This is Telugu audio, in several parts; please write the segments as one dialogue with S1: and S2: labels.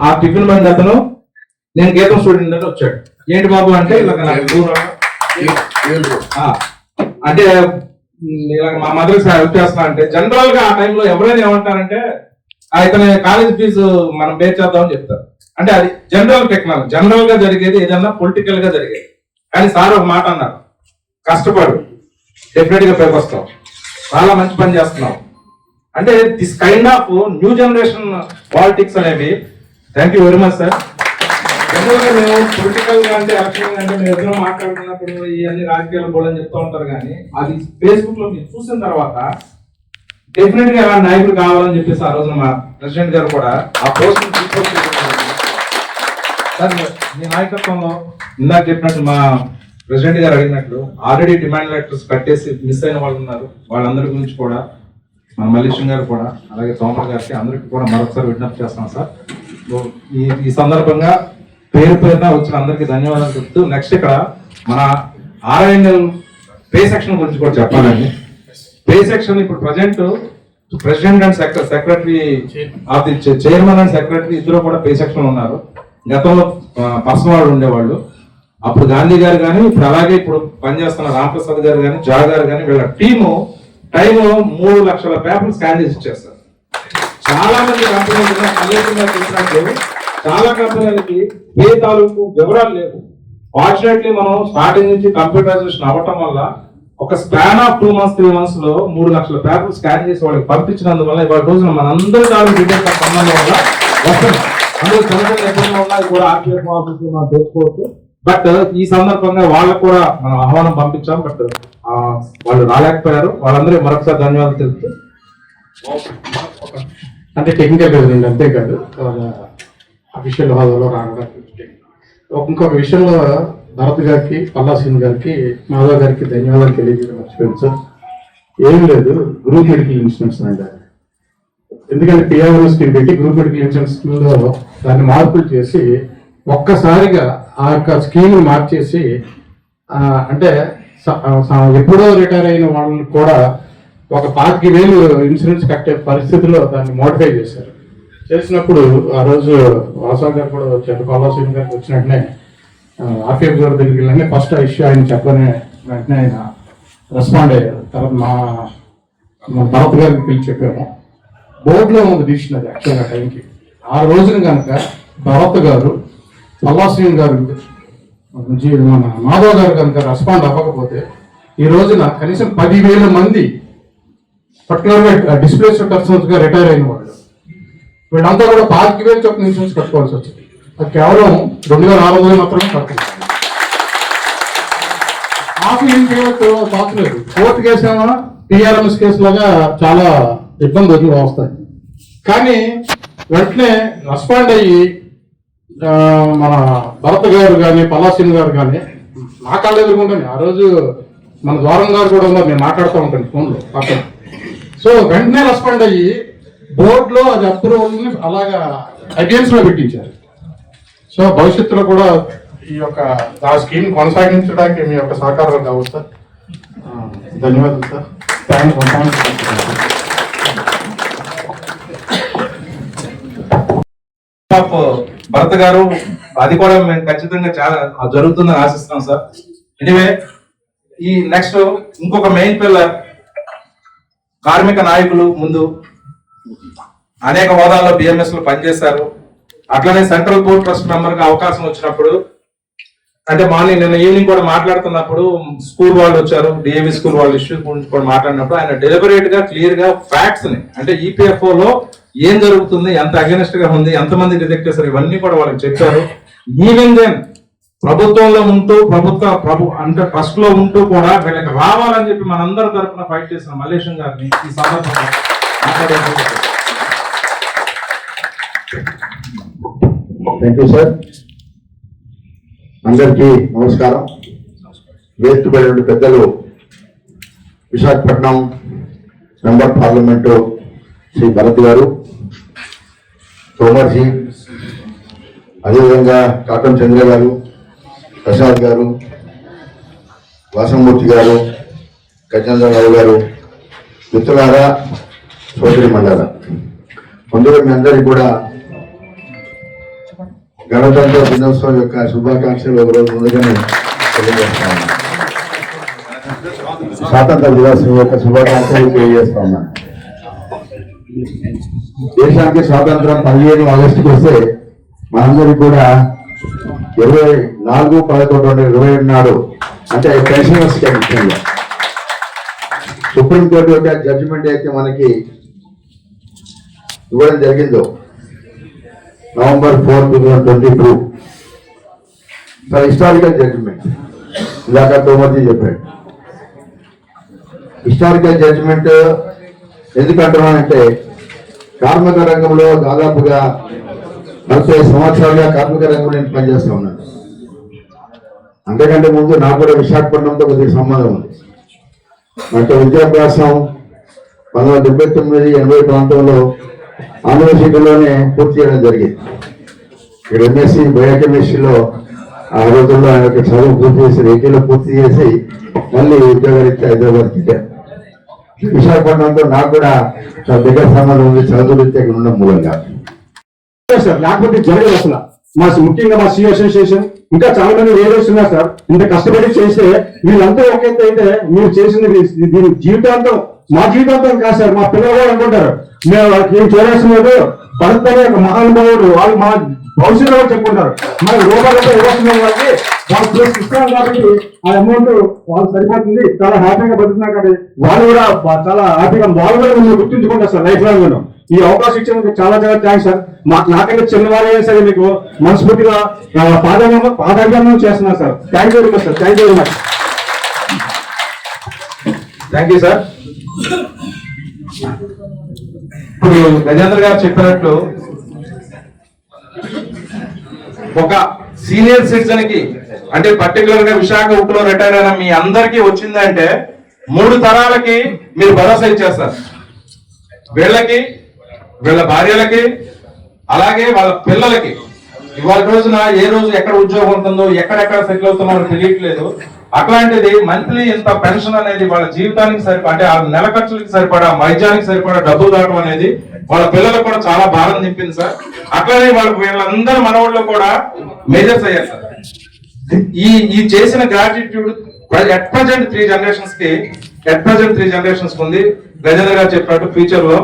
S1: ఆ టిఫిన్ బండి అతను నేను గీతం స్టూడెంట్ అంటే వచ్చాడు. ఏంటి బాబు అంటే ఇలా నాకు దూరం ఆ, అంటే ఇలా మా మదర్ హెల్ప్ చేస్తున్నా అంటే జనరల్గా ఆ టైంలో ఎవరైనా ఏమంటారంటే ఇతని కాలేజ్ ఫీజు మనం పే చేద్దామని చెప్తారు. అంటే అది జనరల్ టెక్నాలజీ జనరల్గా జరిగేది ఏదన్నా పొలిటికల్గా జరిగేది. కానీ సార్ ఒక మాట అన్నారు. కష్టపడు డెఫినెట్గా పైకి వస్తావు చాలా మంచి పని చేస్తున్నావు. అంటే this kind of new generation politics అనేవి. Thank you very much sir ఎందుకంటే మేము పొలిటికల్గా అంటే ఎలక్షన్ అంటే మేము ఎదురు మాట్లాడుతున్నప్పుడు ఇవన్నీ రాజకీయాలు పోలని చెప్తూ ఉంటారు కానీ అది ఫేస్బుక్లో మీరు చూసిన తర్వాత డెఫినెట్గా ఎలా నాయకుడు కావాలని చెప్పేసి ఆ రోజున మా ప్రెసిడెంట్ గారు కూడా ఆ పోస్ట్ సార్ మీ నాయకత్వంలో ఇందాక చెప్పినట్టు మా ప్రెసిడెంట్ గారు అడిగినట్లు ఆల్రెడీ డిమాండ్ లెటర్స్ కట్టేసి మిస్ అయిన వాళ్ళు ఉన్నారు. వాళ్ళందరి గురించి కూడా మన మల్లేశం గారు కూడా అలాగే తోమర్ గారికి అందరికీ కూడా మరొకసారి విజ్ఞప్తి చేస్తాం సార్. ఈ ఈ సందర్భంగా పేరు పేరున వచ్చిన అందరికీ ధన్యవాదాలు చెప్తూ నెక్స్ట్ ఇక్కడ మన ఆర్ఎన్ఎల్ పే సెక్షన్ గురించి కూడా చెప్పాలండి. పే సెక్షన్ ఇప్పుడు present president and secretary of the chairman and secretary ఇద్దరు కూడా పే సెక్షన్ ఉన్నారు. గతంలో పర్సన్ వాళ్ళు ఉండేవాళ్ళు. అప్పుడు గాంధీ గారు కానీ ఇప్పుడు అలాగే ఇప్పుడు పనిచేస్తున్న రామప్రసాద్ గారు కానీ జా గారు కానీ వీళ్ళ టీము టైం మూడు లక్షల పేపర్లు స్కాన్ చేసి ఇచ్చేస్తారు చాలా మంది కంపెనీలు చాలా కంపెనీలకి ఏ తాలూకు వివరాలు లేవు. ఫార్చునేట్లీ మనం స్టార్టింగ్ నుంచి కంప్యూటరైజేషన్ అవ్వటం వల్ల ఒక span of two months three మంత్స్లో మూడు లక్షల పేపర్లు స్కాన్ చేసి వాళ్ళకి పంపించినందువల్ల ఇవాళ రోజున మనందరి తాలూకు డీటెయిల్స్ సంబంధం వల్ల వస్తుంది అందులో చిన్న చిన్న ఉన్నాయి కూడా ఆర్టీఎఫ్ ఆఫీస్ మనం తెలుసుకోవచ్చు. బట్ ఈ సందర్భంగా వాళ్ళకు కూడా మనం ఆహ్వానం పంపించాం. బట్ వాళ్ళు రాలేకపోయారు. వాళ్ళందరూ మరొకసారి ధన్యవాదాలు తెలుపుతూ.
S2: అంటే టెక్నికల్ రీజన్ అంతేకాదు. అఫీషియల్ హోదాలో రావడానికి ఇంకొక విషయంలో భరత్ గారికి పల్లా సింగ్ గారికి మాధవ్ గారికి ధన్యవాదాలు తెలియజేయడం మర్చిపోయింది సార్. ఏం లేదు గ్రూప్ మెడికల్ ఇన్సూరెన్స్ అండి ఎందుకంటే పిఆర్ఓ స్కీమ్ పెట్టి గ్రూప్ మెడికల్ ఇన్సూరెన్స్లో దాన్ని మార్పులు చేసి ఒక్కసారిగా ఆ యొక్క స్కీమ్ని మార్చేసి అంటే స- స- ఎప్పుడో రిటైర్ అయిన వాళ్ళని కూడా ఒక పాతిక వేలు ఇన్సూరెన్స్ కట్టే పరిస్థితిలో దాన్ని మోడిఫై చేశారు. చేసినప్పుడు ఆ రోజు వాసా గారు కూడా వచ్చారు. కొల్లాసీన్ గారికి వచ్చిన వెంటనే ఆఫీఎఫ్ గారి దగ్గరికి వెళ్ళగానే ఫస్ట్ ఆ ఇష్యూ ఆయన చెప్పని వెంటనే ఆయన రెస్పాండ్ అయ్యారు. తర్వాత మా భరత్ గారికి పిలిచి చెప్పాము. బోర్డులో ఉంది తీసినది యాక్చువల్గా టైంకి. ఆ రోజున కనుక భరత్ గారు పల్లాశ్రీన్ గారు నుంచి మన మాధవ్ గారు కనుక రెస్పాండ్ అవ్వకపోతే ఈ రోజున కనీసం పదివేల మంది పర్టికులర్గా డిస్ప్లేస్డ్ పర్సన్స్గా రిటైర్ అయిన వాళ్ళు. వీళ్ళంతా కూడా పాతిక వేలు చొప్పున ఇన్సూరెన్స్ కట్టుకోవాల్సి వచ్చింది. అది కేవలం రెండు వేల ఆరు వందలు మాత్రమే కట్టుకుంటాం హాఫ్ ఏం చేయవచ్చు బాగలేదు కోర్టు కేసేమో టీఆర్ఎంఎస్ కేసు లాగా చాలా ఇబ్బందులు వస్తాయి. కానీ వెంటనే రెస్పాండ్ అయ్యి మన భరత్ గారు కానీ పల్లాసిన్ గారు కానీ నా కాళ్ళు ఎదుర్కొంటాను ఆ రోజు మన ద్వారం గారు కూడా ఉన్నారు. నేను మాట్లాడుతూ ఉంటాను ఫోన్లో పక్కన. సో వెంటనే రెస్పాండ్ అయ్యి బోర్డులో అది అప్రూవల్ని అలాగా అగేన్స్ట్లో పెట్టించారు. సో భవిష్యత్తులో కూడా ఈ యొక్క ఆ స్కీమ్ కొనసాగించడానికి మీ యొక్క సహకారం కావచ్చు సార్. ధన్యవాదాలు సార్. థ్యాంక్
S1: ఆఫ్ భరత్ గారు అది కూడా మేము ఖచ్చితంగా చాలా జరుగుతుందని ఆశిస్తున్నాం సార్. ఎనివే ఈ నెక్స్ట్ ఇంకొక మెయిన్ పిల్లర్ కార్మిక నాయకులు ముందు. అనేక హోదాల్లో బిఎంఎస్లో పనిచేశారు. అట్లనే సెంట్రల్ బోర్డ్ ట్రస్ట్ మెంబర్గా అవకాశం వచ్చినప్పుడు అంటే మార్నింగ్ నిన్న ఈవినింగ్ కూడా మాట్లాడుతున్నప్పుడు స్కూల్ వాళ్ళు వచ్చారు డిఏవి స్కూల్ వాళ్ళు ఇష్యూ గురించి కూడా మాట్లాడినప్పుడు ఆయన డెలిబరేట్గా క్లియర్గా ఫ్యాక్ట్స్ని అంటే ఈపీఎఫ్ఓ లో ఏం జరుగుతుంది ఎంత అగెనిస్ట్గా ఉంది ఎంతమంది రిజెక్ట్ చేశారు ఇవన్నీ కూడా వాళ్ళకి చెప్పారు. ఈవెన్ దెన్ ప్రభుత్వంలో ఉంటూ ప్రభుత్వ ప్రభు అంటే ట్రస్ట్లో ఉంటూ కూడా వీళ్ళకి రావాలని చెప్పి మనందరి తరపున ఫైట్ చేసిన మల్లేశం గారిని ఈ సందర్భంగా
S3: థ్యాంక్ యూ సార్ అందరికీ నమస్కారం. వేదికపైన పెద్దలు విశాఖపట్నం మెంబర్ పార్లమెంటు శ్రీ భరత్ గారు తోమర్జీ అదేవిధంగా కాటం చంద్ర గారు ప్రసాద్ గారు వాసమూర్తి గారు గజేంద్రరావు గారు మిత్రులారా సోదరి మండల. ముందుగా మీ అందరికీ కూడా గణతంత్ర దినోత్సవం యొక్క శుభాకాంక్షలు ఒకరోజు ముందుగానే తెలియజేస్తా ఉన్నాను స్వాతంత్ర దినోత్సవం యొక్క శుభాకాంక్షలు తెలియజేస్తా ఉన్నాను దేశానికి స్వాతంత్రం పదిహేను ఆగస్టుకి వస్తే మనందరికీ కూడా ఇరవై నాలుగు పదకొండు ఇరవై నాడు అంటే పెన్షనర్స్ ముఖ్యంగా. సుప్రీంకోర్టు యొక్క జడ్జిమెంట్ అయితే మనకి ఇవ్వడం జరిగిందో? November four two thousand twenty two చాలా హిస్టారికల్ జడ్జిమెంట్ ఇలాక తోమతి చెప్పాడు. హిస్టారికల్ జడ్జిమెంట్ ఎందుకు అంటున్నానంటే కార్మిక రంగంలో దాదాపుగా నలభై సంవత్సరాలుగా కార్మిక రంగంలో నేను పనిచేస్తా ఉన్నాను. అంతకంటే ముందు నాకు కూడా విశాఖపట్నంతో కొద్దిగా సంబంధం ఉంది. అంటే విద్యాభ్యాసం పంతొమ్మిది డెబ్బై తొమ్మిది ఎనభై ప్రాంతంలో యూనివర్సిటీలోనే పూర్తి చేయడం జరిగింది. ఇక్కడ ఎంఎస్సి బయోకెమిస్ట్రీలో ఆ రోజుల్లో ఆయన యొక్క చదువు పూర్తి చేసి ఏపీలో పూర్తి చేసి మళ్ళీ ఉద్యోగరీత్యా హైదరాబాద్ వెళ్ళారు విశాఖపట్నంతో నాకు కూడా దగ్గర సంబంధం ఉంది చదువు ఉండడం మూలంగా.
S4: సార్ లేకపోతే జరగదు అసలు. మా ముఖ్యంగా మా సి అసోసియేషన్ ఇంకా చాలా మంది లీడర్స్ సార్. ఇంత కష్టపడి చేస్తే వీళ్ళంతా ఒకైతే అయితే మీరు చేసింది దీని జీవితాంతం మా జీవితాంతం కాదు సార్ మా పిల్లలు అనుకుంటారు. మేము ఏం చేయాల్సిన భరత్ అనే ఒక మహానుభావుడు వాళ్ళు మా భవిష్యత్తులో చెప్పుకుంటారు. మరి రూపాయలతో ఇవ్వాల్సిన వాళ్ళకి వాళ్ళు ప్లేస్ ఇస్తాం కాబట్టి ఆ అమౌంట్ వాళ్ళు సరిపోతుంది. చాలా హ్యాపీగా బతుకున్నారు కాబట్టి వాళ్ళు కూడా చాలా హ్యాపీగా వాళ్ళు కూడా మిమ్మల్ని గుర్తుంచుకుంటారు సార్ లైఫ్ లాంగ్ నేను ఈ అవకాశం ఇచ్చినందుకు చాలా చాలా థ్యాంక్స్ సార్. మాకు నాకంటే చిన్నవాళ్ళే సరే మీకు మనస్ఫూర్తిగా పాదాభి పాదాభివందనం చేస్తున్నారు sir. Thank you very much sir thank you very much
S1: thank you sir ఇప్పుడు గజేంద్ర గారు చెప్పినట్లు ఒక సీనియర్ సిటిజన్కి అంటే పర్టికులర్గా విశాఖ ఉప్పులో రిటైర్ అయిన మీ అందరికీ వచ్చిందంటే మూడు తరాలకి మీరు భరోసా ఇచ్చేస్తారు. వీళ్ళకి వీళ్ళ భార్యలకి అలాగే వాళ్ళ పిల్లలకి. ఇవాళ రోజున ఏ రోజు ఎక్కడ ఉద్యోగం ఉంటుందో ఎక్కడెక్కడ సెటిల్ అవుతున్నారో తెలియట్లేదు. అట్లాంటిది మంత్లీ ఇంత పెన్షన్ అనేది వాళ్ళ జీవితానికి సరిపడా అంటే ఆ నెల ఖర్చులకి సరిపడా వైద్యానికి సరిపడా డబ్బులు రావడం అనేది వాళ్ళ పిల్లలకు కూడా చాలా భారం నింపింది సార్. అట్లానే వాళ్ళ వీళ్ళందరూ మనవాళ్ళు కూడా మేజర్స్ అయ్యారు సార్. ఈ ఈ చేసిన గ్రాటిట్యూడ్ ఎట్ ప్రజెంట్ త్రీ జనరేషన్స్కి ఎట్ ప్రజెంట్ త్రీ జనరేషన్స్ ఉంది. గజేంద్ర గారు చెప్పినట్టు ఫ్యూచర్లో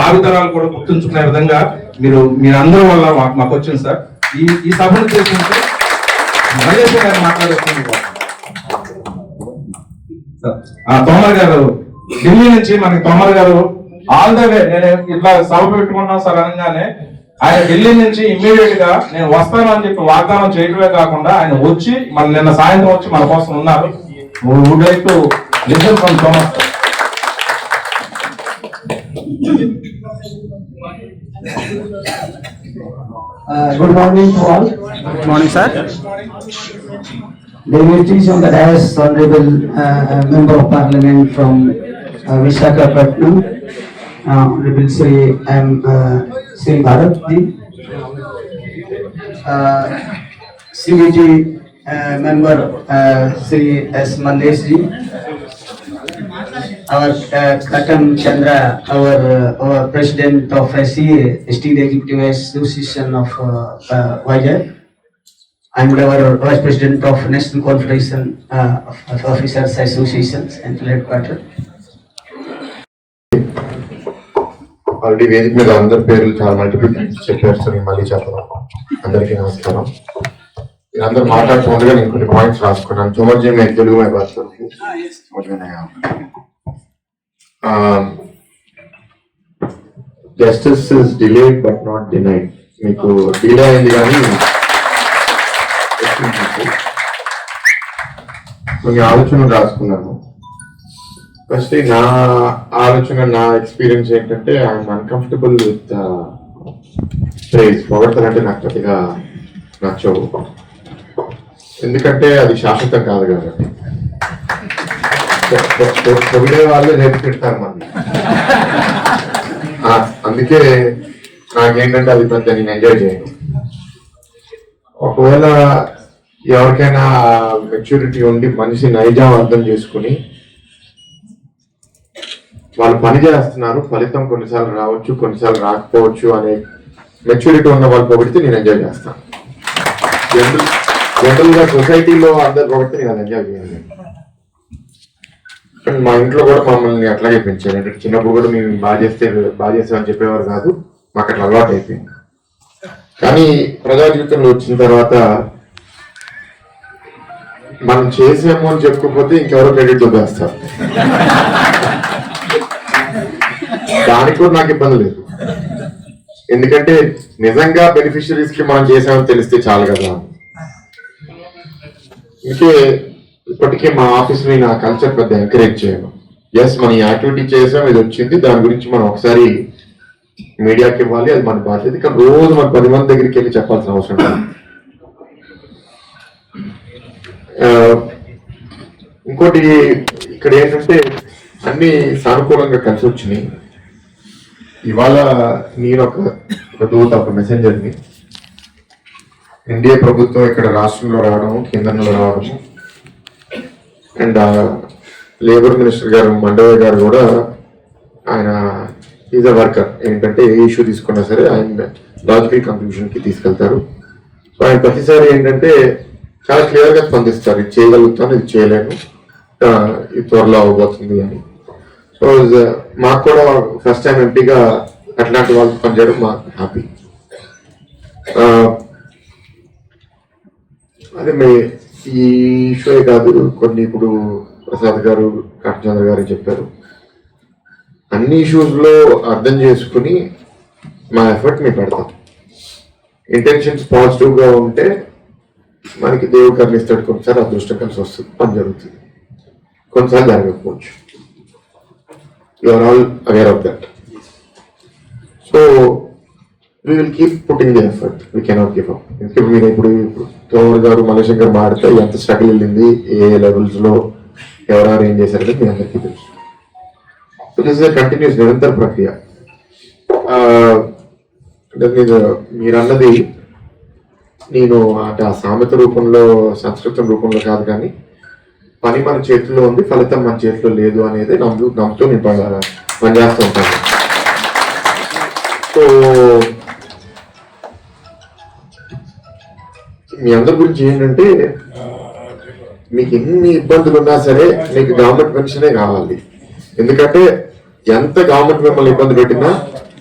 S1: భావితరాలు కూడా గుర్తుంచుకునే విధంగా మీరు మీరందరూ వల్ల మాకు వచ్చింది సార్. ఈ ఈ సభను చేసినట్టు మహేష్ గారు మాట్లాడుతుంది ఆ తోమర్ గారు ఢిల్లీ నుంచి మనకి తోమర్ గారు ఆల్ ద వే నేను ఇట్లా సభ పెట్టుకున్నాం సార్ అనగానే ఆయన ఢిల్లీ నుంచి ఇమ్మీడియట్గా నేను వస్తాను అని చెప్పి వాగ్దానం చేయడమే కాకుండా ఆయన వచ్చి మన నిన్న సాయంత్రం వచ్చి మన కోసం ఉన్నారు would like to listen from
S5: Uh, Good morning to all.
S6: Good morning, sir.
S5: Dignities on the dais, honorable uh, member of parliament from uh, Visakhapatnam, uh, Honorable Sri M. uh, Sri Bharat ji. Uh, CVG uh, member uh, Sri S. Mandesh ji. Our uh, Katam Chandra, our, uh, our president of SCA, State Executive Association of uh, uh, Vizag. and our vice president of National Confederation uh, of Officers Associations and headquarters.
S3: Already వేదిక మీద అందరి పేర్లు చాలా మల్టిపుల్ టైమ్స్ చెప్పారు సార్. మళ్ళీ చెప్పడం అందరికీ నమస్కారం. నేను అందరు మాట్లాడుతుండగా నేను కొన్ని పాయింట్స్ రాసుకున్నాను. తుమర్జీ మేము తెలుగు మై భాష justice is delayed but not denied మీకు డిలే అయింది కానీ కొన్ని ఆలోచనలు రాసుకున్నాను. ఫస్ట్ నా ఆలోచన నా ఎక్స్పీరియన్స్ ఏంటంటే ఐఎమ్ అన్కంఫర్టబుల్ విత్ ప్రేజ్ పొగడతానంటే నాకు పెద్దగా నచ్చవు. ఎందుకంటే అది శాశ్వతం కాదు కాబట్టి. పొగిడే వాళ్ళే రేపు పెడతారు మంది అందుకే నాకేంటంటే అది పెద్ద నేను ఎంజాయ్ చేయను. ఒకవేళ ఎవరికైనా మెచ్యూరిటీ ఉండి మనిషి నైజాం అర్థం చేసుకుని వాళ్ళు పని చేస్తున్నారు ఫలితం కొన్నిసార్లు రావచ్చు కొన్నిసార్లు రాకపోవచ్చు అనే మెచ్యూరిటీ ఉన్న వాళ్ళు పొగిడితే నేను ఎంజాయ్ చేస్తాను.
S6: జనరల్ జనరల్గా సొసైటీలో అందరు పొగిడితే నేను అది ఎంజాయ్ చేయాలి మా ఇంట్లో కూడా మమ్మల్ని అట్లాగే పెంచారు. అంటే చిన్నప్పుడు కూడా మేము బాగా చేస్తే బాగా చేస్తామని చెప్పేవారు కాదు మాకు అట్లా అలవాటు అయిపోయింది. కానీ ప్రజా జీవితంలో వచ్చిన తర్వాత మనం చేసాము అని చెప్పుకోకపోతే ఇంకెవరో క్రెడిట్ చూపేస్తారు దానికి కూడా నాకు ఇబ్బంది లేదు. ఎందుకంటే నిజంగా బెనిఫిషరీస్కి మనం చేసామని తెలిస్తే చాలు కదా. ఇంకే ఇప్పటికే మా ఆఫీస్ని నా కల్చర్ పెద్ద ఎంకరేజ్ చేయను. ఎస్ మనం యాక్టివిటీ చేసాం ఇది వచ్చింది దాని గురించి మనం ఒకసారి మీడియాకి ఇవ్వాలి అది మన బాధ్యత. రోజు మన పది మంది దగ్గరికి వెళ్ళి చెప్పాల్సిన అవసరం లేదు. ఇంకోటి ఇక్కడ ఏంటంటే అన్ని సానుకూలంగా కలిసి వచ్చినాయి. ఇవాళ నేను ఒక ఒక దూత ఒక మెసెంజర్ని ఎన్డీఏ ప్రభుత్వం ఇక్కడ రాష్ట్రంలో రావడం కేంద్రంలో రావడము అండ్ లేబర్ మినిస్టర్ గారు మండవే గారు కూడా ఆయన ఈజ్ అ వర్కర్ ఏంటంటే ఏ ఇష్యూ తీసుకున్నా సరే ఆయన లాజికల్ కంక్లూషన్కి తీసుకెళ్తారు. సో ఆయన ప్రతిసారి ఏంటంటే చాలా క్లియర్గా స్పందిస్తారు ఇది చేయగలుగుతాను ఇది చేయలేను. ఇది త్వరలో అవబోతుంది అని. సో uh, మాకు కూడా ఫస్ట్ టైం ఎంపీగా అట్లాంటి వాళ్ళు పనిచేయడం మాకు హ్యాపీ అదే మే ఈ ఇష్యూ కాదు కొన్ని ఇప్పుడు ప్రసాద్ గారు కాటచంద్ర గారు చెప్పారు. అన్ని ఇష్యూస్లో అర్థం చేసుకుని మా ఎఫర్ట్ మేము పెడతాం. ఇంటెన్షన్స్ పాజిటివ్గా ఉంటే మనకి దేవుడు కర్ణిస్తాడు కొన్నిసార్లు అదృష్టం కలిసి వస్తుంది. పని జరుగుతుంది. కొన్నిసార్లు జరగకపోవచ్చు. You are all aware of that so we will keep putting the effort we cannot give up ఎందుకంటే మీరు ఇప్పుడు తోమర్ గారు మలేష్ గారు మాడితే ఎంత స్ట్రగుల్ వెళ్ళింది ఏ లెవెల్స్లో ఎవరెవరు ఏం చేశారనేది మీ అందరికీ తెలుసు. దిస్ ఇస్ కంటిన్యూస్ నిరంతర ప్రక్రియ. ఆ, అంటే మీరు మీరు అన్నది నేను అంటే ఆ సామెత రూపంలో సంస్కృతం రూపంలో కాదు కానీ పని మన చేతిలో ఉంది ఫలితం మన చేతిలో లేదు అనేది నమ్ము నమ్ముతూ నేను ప- పనిచేస్తూ ఉంటాను సో మీ అందరి గురించి ఏంటంటే మీకు ఎన్ని ఇబ్బందులు ఉన్నా సరే మీకు గవర్నమెంట్ పెన్షనే కావాలి. ఎందుకంటే ఎంత గవర్నమెంట్ మిమ్మల్ని ఇబ్బంది పెట్టినా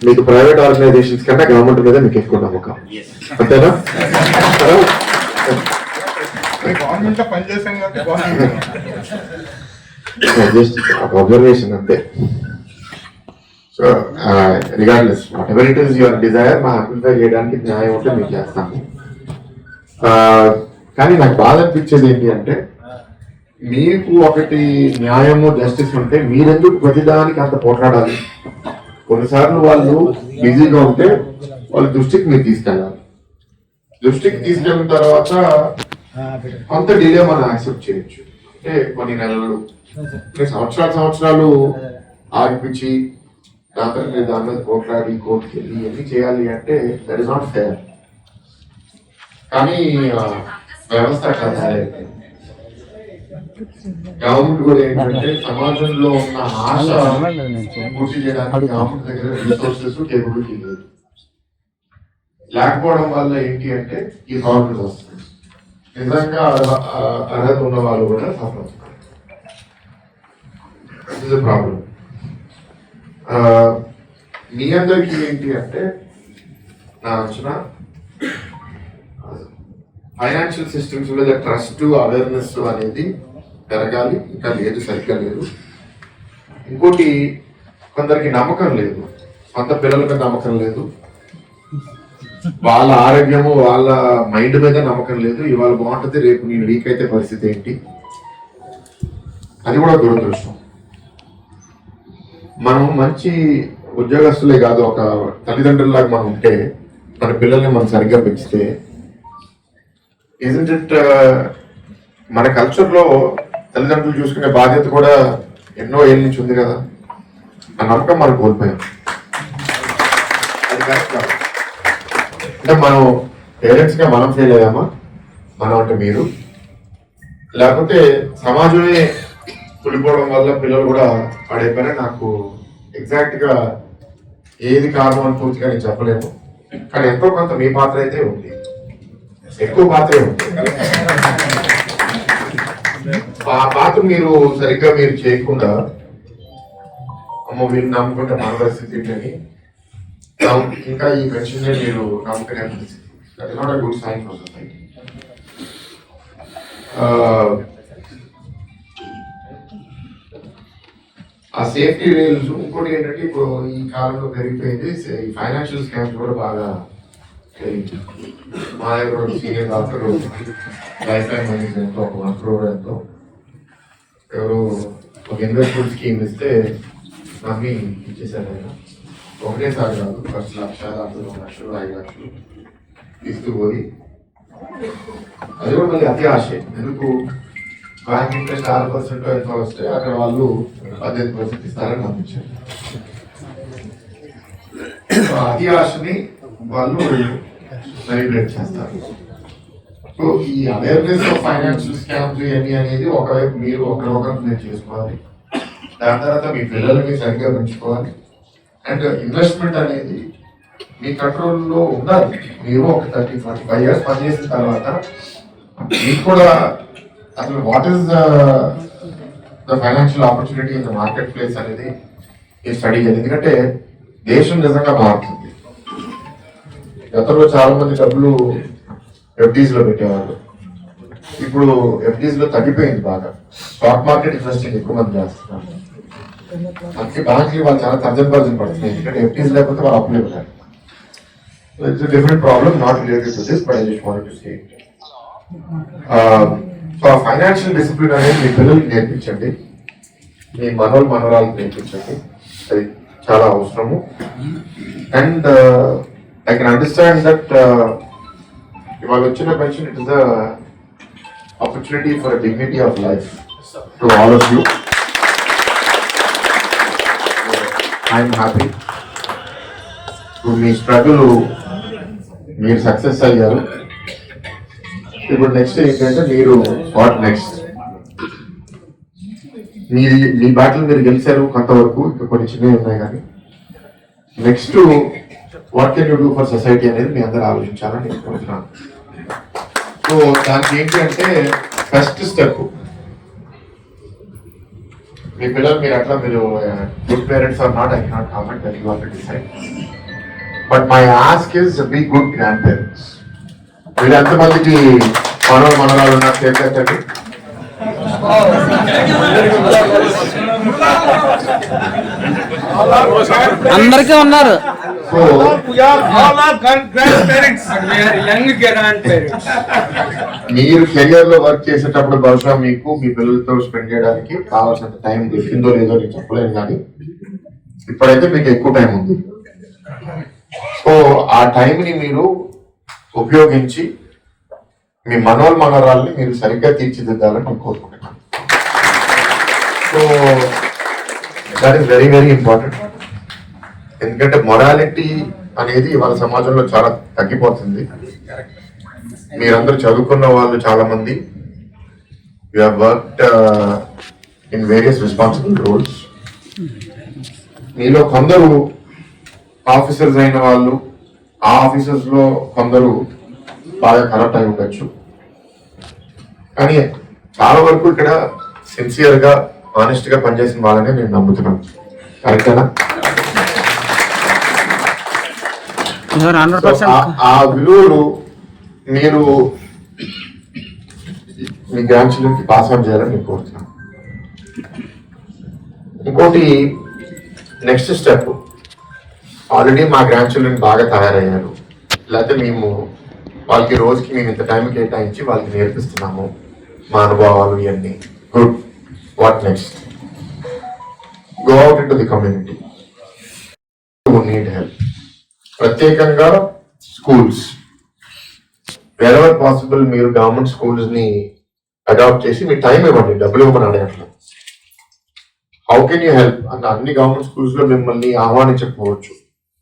S6: మీకు ప్రైవేట్ ఆర్గనైజేషన్స్ కన్నా గవర్నమెంట్ మీద మీకు ఎక్కువ నమ్మకం. అంతేనా?
S7: గవర్నమెంట్లో పనిచేసాం కాబట్టి
S6: అబ్జర్వేషన్ అంతే. So regardless whatever it is your desire మా అంప్లిఫై చేయడానికి న్యాయం ఉంటే మీకు చేస్తాము. Uh, కానీ నాకు బాధ అనిపించేది ఏంటి అంటే మీకు ఒకటి న్యాయము జస్టిస్ ఉంటే మీరెందుకు ప్రతిదానికి అంత పోట్లాడాలి? కొన్నిసార్లు వాళ్ళు బిజీగా ఉంటే వాళ్ళ దృష్టికి మీరు తీసుకెళ్ళాలి. దృష్టికి తీసుకెళ్ళిన తర్వాత కొంత డిలే మనం యాక్సెప్ట్ చేయొచ్చు. అంటే కొన్ని నెలలు సంవత్సరాలు సంవత్సరాలు ఆగిపించి దాని దాని మీద పోట్లాడి కోర్టుకి వెళ్ళి ఇవన్నీ చేయాలి అంటే దట్ ఇస్ నాట్ ఫేర్ కానీ వ్యవస్థ అట్లా గవర్నమెంట్ కూడా ఏంటంటే సమాజంలో ఉన్న ఆశ పూర్తి చేయడానికి గవర్నమెంట్ దగ్గర రిసోర్సెస్ కేపబిలిటీ లేదు. లేకపోవడం వల్ల ఏంటి అంటే ఈ ప్రాబ్లమ్స్ వస్తుంది. నిజంగా అర్హత ఉన్న వాళ్ళు కూడా సఫర్ ఇస్ ప్రాబ్లం మీ అందరికీ ఏంటి అంటే నా అంచనా ఫైనాన్షియల్ సిస్టమ్స్ మీద ట్రస్ట్ అవేర్నెస్ అనేది పెరగాలి. ఇంకా లేదు సరిగ్గా లేదు. ఇంకోటి కొందరికి నమ్మకం లేదు. సొంత పిల్లల మీద నమ్మకం లేదు. వాళ్ళ ఆరోగ్యము వాళ్ళ మైండ్ మీద నమ్మకం లేదు. ఇవాళ బాగుంటుంది రేపు నేను వీక్ అయితే పరిస్థితి ఏంటి? అది కూడా దురదృష్టం. మనం మంచి ఉద్యోగస్తులే కాదు ఒక తల్లిదండ్రులాగా మనం ఉంటే మన పిల్లల్ని మనం సరిగ్గా పెంచితే ఇజంట్ ఇట్ uh, మన కల్చర్లో తల్లిదండ్రులు చూసుకునే బాధ్యత కూడా ఎన్నో ఏళ్ళ నుంచి ఉంది కదా. ఆ నమ్మకం మనం కోల్పోయాం. అది కరెక్ట్ కాదు. అంటే మనం పేరెంట్స్గా మనం ఫెయిల్ అయ్యామా? మనం అంటే మీరు? లేకపోతే సమాజమే కూలిపోవడం వల్ల పిల్లలు కూడా పడైపోయినా నాకు ఎగ్జాక్ట్గా ఏది కారణం అని పూర్తిగా నేను చెప్పలేము కానీ ఎంతో కొంత మీ పాత్ర అయితే ఉంది. ఎక్కువ పాత్రే ఆ పాత్ర మీరు సరిగ్గా మీరు చేయకుండా అమ్మ వీళ్ళు నమ్ముకుంటే మన పరిస్థితి ఏంటని ఇంకా ఈ పెన్షన్ మీరు నమ్ముకునే పరిస్థితి that is not a good sign for society ఆ సేఫ్టీ రేల్స్ ఇంకోటి ఏంటంటే ఇప్పుడు ఈ కాలంలో పెరిగిపోయింది. సే- ఈ ఫైనాన్షియల్ స్కామ్స్ కూడా బాగా పెరిగింది. మా దగ్గర ఒక senior doctor lifetime money ఎంతో ఒక వన్ క్రోర్ ఎంతో. ఎవరు ఒక ఇన్వెస్ట్మెంట్ స్కీమ్ ఇస్తే నమ్మి ఇచ్చేసారు ఆయన. ఒకటేసారి కాదు ఫస్ట్ లక్ష దాంట్లో రెండు లక్షలు ఐదు లక్షలు తీసుకుపోయి అది కూడా మళ్ళీ అతి ఆశ ఎందుకు? బ్యాంక్ ఇంట్రెస్ట్ ఆరు పర్సెంట్ ఎంత వస్తే అక్కడ వాళ్ళు పద్దెనిమిది పర్సెంట్ ఇస్తారని పంపించారు అతి ఆశని వాళ్ళు సెలబ్రేట్ చేస్తారు. సో ఈ అవేర్నెస్ ఆఫ్ ఫైనాన్షియల్ స్కామ్స్ ఇవన్నీ అనేది ఒకవైపు మీరు ఒకరొకరు మీరు చేసుకోవాలి. దాని తర్వాత మీ పిల్లల్ని సరిగ్గా పెంచుకోవాలి. అండ్ ఇన్వెస్ట్మెంట్ uh, అనేది మీ కంట్రోల్లో ఉండాలి. మీరు ఒక థర్టీ ఫార్టీ ఫైవ్ ఇయర్స్ పనిచేసిన తర్వాత మీకు కూడా అసలు what is the financial opportunity in the marketplace అనేది ఈ స్టడీ చేయాలి. ఎందుకంటే దేశం నిజంగా మారుతుంది. గతంలో చాలా మంది డబ్బులు ఎఫ్డీస్లో పెట్టేవాళ్ళు. ఇప్పుడు ఎఫ్డీస్లో తగ్గిపోయింది బాగా. స్టాక్ మార్కెట్ ఇన్వెస్టింగ్ ఎక్కువ మంది చేస్తున్నారు. బ్యాంకులు వాళ్ళు చాలా పర్జన్ పడుతున్నాయి. ఎందుకంటే ఎఫ్డీస్ లేకపోతే వాళ్ళు అప్పులు ఇవ్వలేరు it's different problem not related to this but I just want to say so financial discipline అనేది మీ పిల్లలకి నేర్పించండి. మీ మనోల్ మనోరాలకు నేర్పించండి. అది చాలా అవసరము. And I can understand that ఇవాళ వచ్చిన pension it is the opportunity for dignity of life to all of you I'm happy ఇప్పుడు మీ స్ట్రగుల్ మీరు సక్సెస్ అయ్యారు. ఇప్పుడు నెక్స్ట్ ఏంటంటే మీరు వాట్ నెక్స్ట్ మీ మీ బ్యాటిల్ మీరు గెలిచారు కొంతవరకు ఇంకా కొన్ని చిన్నవి ఉన్నాయి కానీ. Next what can you do for society అనేది మీ అందరూ ఆలోచించాలని నేను కోరుతున్నాను. సో దానికి ఏంటి అంటే ఫస్ట్ స్టెప్ మీ పిల్లలు మీరు అట్లా మీరు good parents are not I not comment that you already decide but my ask is be good grandparents మీరు ఎంతమందికి మనవ మనరాలు ఉన్నారు చేతండి
S8: అందరికీ ఉన్నారు.
S6: సో మీరు కెరియర్లో వర్క్ చేసేటప్పుడు బహుశా మీకు మీ పిల్లలతో స్పెండ్ చేయడానికి కావాల్సినంత టైం దొరికిందో లేదో నేను చెప్పలేను కానీ ఇప్పుడైతే మీకు ఎక్కువ టైం ఉంది. సో ఆ టైంని మీరు ఉపయోగించి మీ మనోల్ మనోరాల్ని మీరు సరిగ్గా తీర్చిదిద్దాలని నేను కోరుకుంటున్నాను so that is very very important ఎందుకంటే మొరాలిటీ అనేది వాళ్ళ సమాజంలో చాలా తగ్గిపోతుంది. మీరందరూ చదువుకున్న వాళ్ళు చాలా మంది you have worked in various responsible roles మీలో కొందరు ఆఫీసర్స్ అయిన వాళ్ళు ఆ ఆఫీసర్స్లో కొందరు బాగా కరెక్ట్ అయి ఉండొచ్చు. కానీ చాలా వరకు ఇక్కడ సిన్సియర్గా ఆనెస్ట్గా పనిచేసిన వాళ్ళనే నేను నమ్ముతున్నాను. కరెక్టేనా ఆ- విలువలు మీరు మీ గ్రాండ్ చిల్డ్రన్కి పాస్ ఆన్ చేయాలని నేను కోరుతున్నాను. ఇంకోటి నెక్స్ట్ స్టెప్ ఆల్రెడీ మా గ్రాండ్ చిల్డ్రన్ బాగా తయారయ్యారు. లేకపోతే మేము వాళ్ళకి రోజుకి మేము ఇంత టైం కేటాయించి వాళ్ళకి నేర్పిస్తున్నాము మా అనుభవాలు ఇవన్నీ. Good what next go out into the community need help ప్రత్యేకంగా స్కూల్స్ వెరెవర్ పాసిబుల్ మీరు గవర్నమెంట్ స్కూల్స్ని అడాప్ట్ చేసి మీ టైం ఇవ్వండి డబ్బులు ఇవ్వమని అడగట్లేదు. హౌ కెన్ యూ హెల్ప్ అన్న అన్ని గవర్నమెంట్ స్కూల్స్లో మిమ్మల్ని ఆహ్వానించకపోవచ్చు.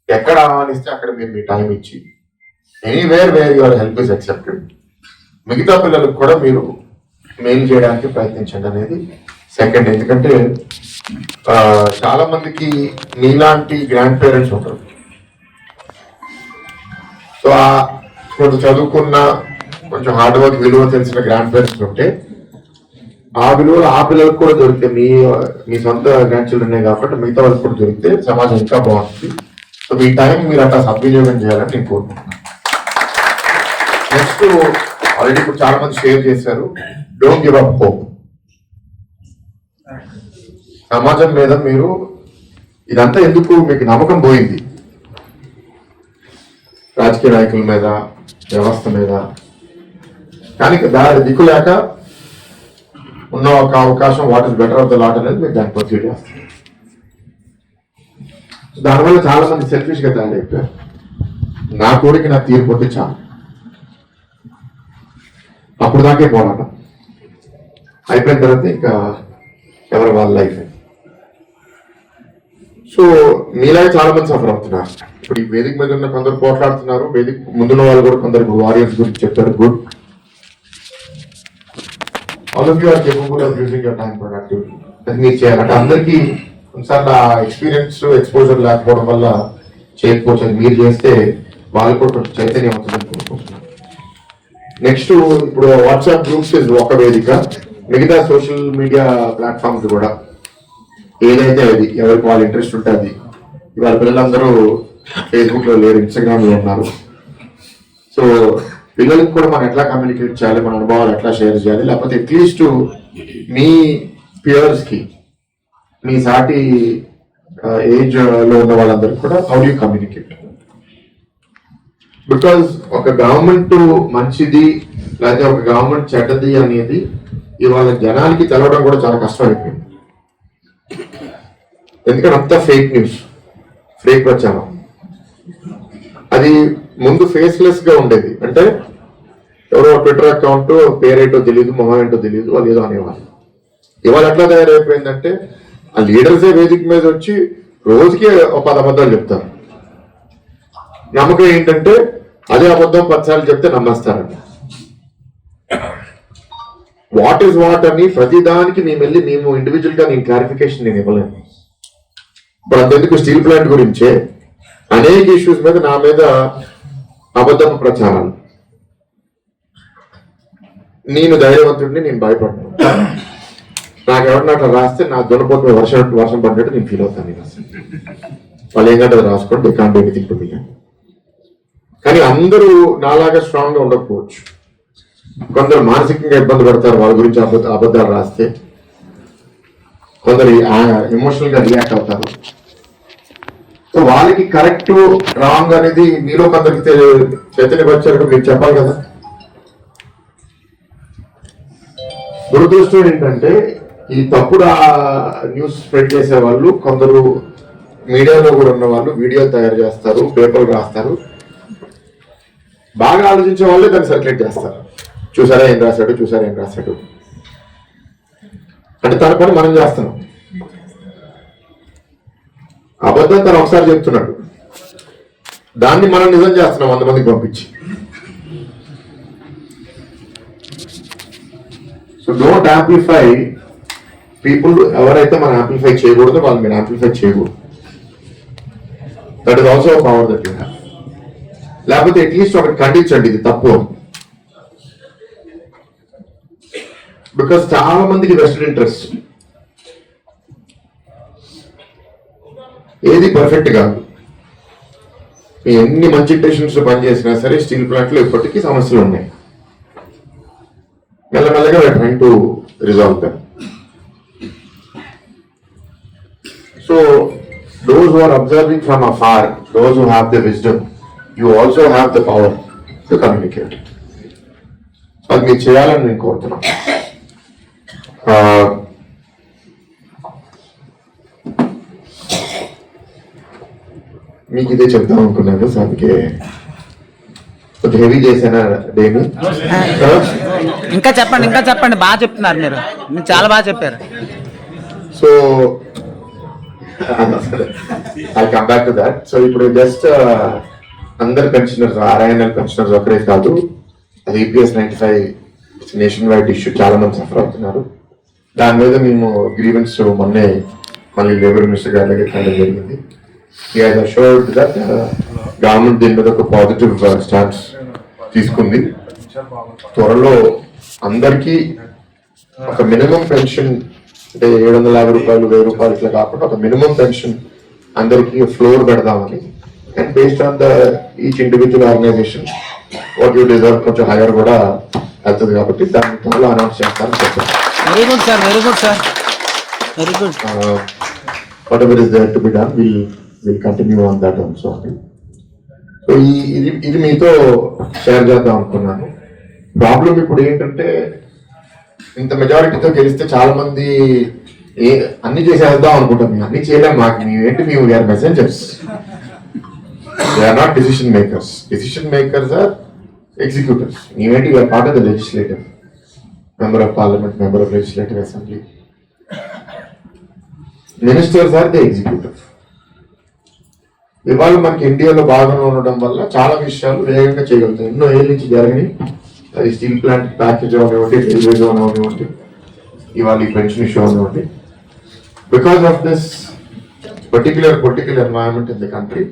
S6: ఎక్కడ ఆహ్వానిస్తే అక్కడ మీరు మీ టైం ఇచ్చి anywhere where your help is accepted మిగతా పిల్లలకు కూడా మీరు మెయిల్ చేయడానికి ప్రయత్నించండి అనేది సెకండ్ ఎందుకంటే చాలా మందికి మీలాంటి గ్రాండ్ పేరెంట్స్ ఉంటారు. సో ఆ కొంత చదువుకున్న కొంచెం హార్డ్ వర్క్ విలువ తెలిసిన గ్రాండ్ పేరెంట్స్ ఉంటే ఆ విలువలు ఆ పిల్లలకు కూడా దొరికితే మీ మీ సొంత గ్రాండ్ చిల్డ్రన్ కాబట్టి మిగతా వాళ్ళకి కూడా దొరికితే సమాజం ఇంకా బాగుంటుంది. సో మీ టైం మీరు అట్లా సద్వినియోగం చేయాలని నేను కోరుకుంటున్నాను. నెక్స్ట్ ఆల్రెడీ ఇప్పుడు చాలా మంది షేర్ చేశారు. డోంట్ గివ్ అప్ హోప్ సమాజం మీద మీరు ఇదంతా ఎందుకు మీకు నమ్మకం పోయింది? రాజకీయ నాయకుల మీద వ్యవస్థ మీద. కానీ దారి దిక్కు లేక ఉన్న ఒక అవకాశం what is better of the lot అనేది మీరు దాన్ని ప్రొసీడ్ చేస్తారు. దానివల్ల చాలా మంది సెల్ఫిష్గా తయారైపోయారు. నా కోరిక నా తీరిపోతే చాలు. అప్పుడు దాకే పోరాటం. అయిపోయిన తర్వాత ఇంకా ఎవరి వాళ్ళ లైఫ్ సో మీలాగే చాలా మంది సఫర్ అవుతున్నారు. ఇప్పుడు ఈ వేదిక మీద ఉన్న కొందరు పోట్లాడుతున్నారు. వేదిక ముందున్న వాళ్ళు కూడా కొందరు వారియర్స్ గురించి చెప్తారు good. All of you are capable of using your time productive అది మీరు చేయాలి అంటే అందరికీ కొన్నిసార్లు ఆ ఎక్స్పీరియన్స్ ఎక్స్పోజర్ లేకపోవడం వల్ల చేయకపోవచ్చు. అది మీరు చేస్తే వాళ్ళు కూడా కొంచెం చైతన్యం అవుతుందని కోరుకుంటున్నాను. నెక్స్ట్ ఇప్పుడు వాట్సాప్ గ్రూప్స్ ఒక వేదిక. మిగతా సోషల్ మీడియా ప్లాట్ఫామ్స్ కూడా. ఏదైతే అది ఎవరికి వాళ్ళ ఇంట్రెస్ట్ ఉంటే అది. ఇవాళ పిల్లలందరూ ఫేస్బుక్లో లేరు ఇన్స్టాగ్రామ్లో ఉన్నారు. సో పిల్లలకు కూడా మనం ఎట్లా కమ్యూనికేట్ చేయాలి మన అనుభవాలు ఎట్లా షేర్ చేయాలి లేకపోతే అట్లీస్ట్ మీ పియర్స్కి మీ సాటి ఏజ్లో ఉన్న వాళ్ళందరికీ కూడా హౌ యూ కమ్యూనికేట్ బికాస్ ఒక గవర్నమెంట్ మంచిది లేకపోతే ఒక గవర్నమెంట్ చెడ్డది అనేది ఇవాళ జనానికి తెలవడం కూడా చాలా కష్టం ఎందుకంటే అంతా ఫేక్ న్యూస్ ఫేక్ ప్రచారం. అది ముందు ఫేస్లెస్గా ఉండేది. అంటే ఎవరో ట్విట్టర్ అకౌంట్ పేరేంటో తెలియదు మొహం ఏంటో తెలియదు వాళ్ళు ఏదో అనేవాళ్ళు. ఇవాళ ఎట్లా తయారైపోయిందంటే ఆ లీడర్సే వేదిక మీద వచ్చి రోజుకి ఒక పది అబద్ధాలు చెప్తారు. నమ్మకం ఏంటంటే అదే అబద్ధం పచ్చాలు చెప్తే నమ్మేస్తారంట. వాట్ ఈస్ వాట్ అని ప్రతిదానికి మేము వెళ్ళి మేము ఇండివిజువల్గా నేను క్లారిఫికేషన్ నేను ఇవ్వలేను. ఇప్పుడు అంతెందుకు స్టీల్ ప్లాంట్ గురించే అనేక ఇష్యూస్ మీద నా మీద అబద్ధం ప్రచారాలు నేను ధైర్యవంతుడిని నేను భయపడను. నాకు ఎవరిని అట్లా రాస్తే నా దున్నపోతు వర్షం వర్షం పడినట్టు నేను ఫీల్ అవుతాను నేను అసలు. వాళ్ళు ఏంటంటే అది రాసుకోండి కాంట్ ఎనీథింగ్ టు కానీ అందరూ నాలాగా స్ట్రాంగ్గా ఉండకపోవచ్చు. కొందరు మానసికంగా ఇబ్బంది పడతారు వాళ్ళ గురించి అబద్ధ అబద్ధాలు రాస్తే. కొందరు ఎమోషనల్గా రియాక్ట్ అవుతారు. సో వాళ్ళకి కరెక్ట్ రాంగ్ అనేది మీలో కొందరికి తెలి- చైతన్యపరిచారు మీరు చెప్పాలి కదా. దురదృష్టం ఏంటంటే ఈ తప్పుడు న్యూస్ స్ప్రెడ్ చేసే వాళ్ళు కొందరు మీడియాలో కూడా ఉన్న వాళ్ళు వీడియో తయారు చేస్తారు పేపర్లు రాస్తారు. బాగా ఆలోచించే వాళ్ళే దాన్ని సర్క్యులేట్ చేస్తారు. చూసారా ఏం రాశాడు చూసారా ఏం రాశాడు? అంటే తన పని మనం చేస్తున్నాం. అబద్ధం తను ఒకసారి చెప్తున్నాడు. దాన్ని మనం నిజం చేస్తున్నాం వంద మందికి పంపించి. సో డోంట్ యాంప్లిఫై పీపుల్ ఎవరైతే మనం యాంప్లిఫై చేయకూడదో వాళ్ళు మీరు యాంప్లిఫై చేయకూడదు. That is also power that you have లేకపోతే అట్లీస్ట్ ఒకటి ఖండించండి ఇది తప్పు బికాస్ చాలా మందికి వెస్టెడ్ ఇంట్రెస్ట్ ఏది పర్ఫెక్ట్ కాదు. మీ ఎన్ని మంచి ఇంటెన్షన్స్ పనిచేసినా సరే స్టీల్ ప్లాంట్లో ఇప్పటికీ సమస్యలు ఉన్నాయి. మెల్లమెల్లగా train to resolve them so those who are observing from afar, those who have the wisdom, you also have the power to communicate. అది మీరు చేయాలని నేను కోరుతున్నాను. మీకు ఇదే చెప్తాం అనుకున్నాను సో అందుకే కొంచెం హెవీ చేశానా డేని?
S8: ఇంకా చెప్పండి ఇంకా చెప్పండి. బాగా చెప్తున్నారు మీరు. మీరు చాలా బాగా చెప్పారు.
S6: So I come back to that so ఇప్పుడు జస్ట్ అందరు పెన్షనర్స్ ఆర్ఐఎన్ఎల్ పెన్షనర్స్ ఒకరే కాదు. EPS ninety five nationwide issue చాలా మంది సఫర్ అవుతున్నారు. దాని మీద మేము గ్రీవెన్స్ మొన్నే మళ్ళీ లేబర్ మినిస్టర్ గారి దగ్గర జరిగింది. ఈ హాజ్ అష్యూర్డ్ దట్ గవర్నమెంట్ దీని మీద ఒక పాజిటివ్ స్టాండ్స్ uh, తీసుకుంది. త్వరలో అందరికీ ఒక మినిమం పెన్షన్ అంటే ఏడు వందల యాభై రూపాయలు వెయ్యి రూపాయలు ఇట్లా కాకుండా ఒక మినిమం పెన్షన్ అందరికీ ఫ్లోర్ పెడదామని. And based on the each individual organisation what you deserve కొంచెం హైయర్ కూడా వెళ్తుంది కాబట్టి దాన్ని త్వరలో అనౌన్స్ చేస్తానని చెప్పారు.
S8: Very good sir very good sir very good
S6: whatever is there to be done will will continue on that also so ఈ ఇది ఇది మీతో షేర్ చేద్దాం అనుకున్నాను. ప్రాబ్లం ఇప్పుడు ఏంటంటే ఇంత మెజారిటీతో గెలిస్తే చాలా మంది ఏ అన్ని చేసేద్దాం అనుకుంటాం మేము అన్ని చేయలేం మాకు. మేమేంటి మేము were messengers we are not decision makers decision makers are executives మేమేంటి we are part of the legislative member of parliament member of legislative assembly. Ministers are the executive ఇవాళ మనకి ఇండియాలో భాగంగా ఉండడం వల్ల చాలా విషయాలు వేగంగా చేయగలుగుతాయి. ఎన్నో ఏళ్ళ నుంచి జరిగినాయి అది స్టీల్ ప్లాంట్ ప్యాకేజ్ అవనివ్వండి రైల్వే జోన్ అవనివ్వండి ఇవాళ ఈ పెన్షన్ ఇష్యూ అవనివ్వండి. Because of this particular political environment in the country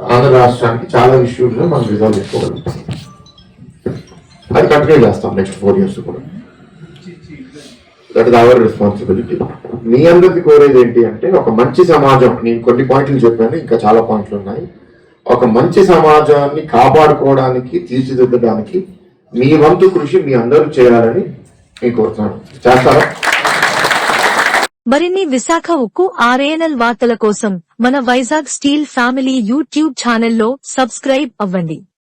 S6: Andhra రాష్ట్రానికి చాలా ఇష్యూలు మనం రిజాల్వ్ చేసుకోగలుగుతాం. అది కంటిన్యూ చేస్తాం నెక్స్ట్ ఫోర్ ఇయర్స్ కూడా. దట్ ఇస్ అవర్ రెస్పాన్సిబిలిటీ మీ అందరికి కోరేది ఏంటి అంటే ఒక మంచి సమాజం నేను కొన్ని పాయింట్లు చెప్పాను ఇంకా చాలా పాయింట్లు ఉన్నాయి. ఒక మంచి సమాజాన్ని కాపాడుకోవడానికి తీర్చిదిద్దడానికి మీ వంతు కృషి మీ అందరూ చేయాలని నేను కోరుతున్నాను. చేస్తారా?
S9: మరిన్ని విశాఖ ఉక్కు ఆర్ఏఎన్ఎల్ వార్తల కోసం మన వైజాగ్ స్టీల్ ఫ్యామిలీ యూట్యూబ్ ఛానల్లో సబ్స్క్రైబ్ అవ్వండి.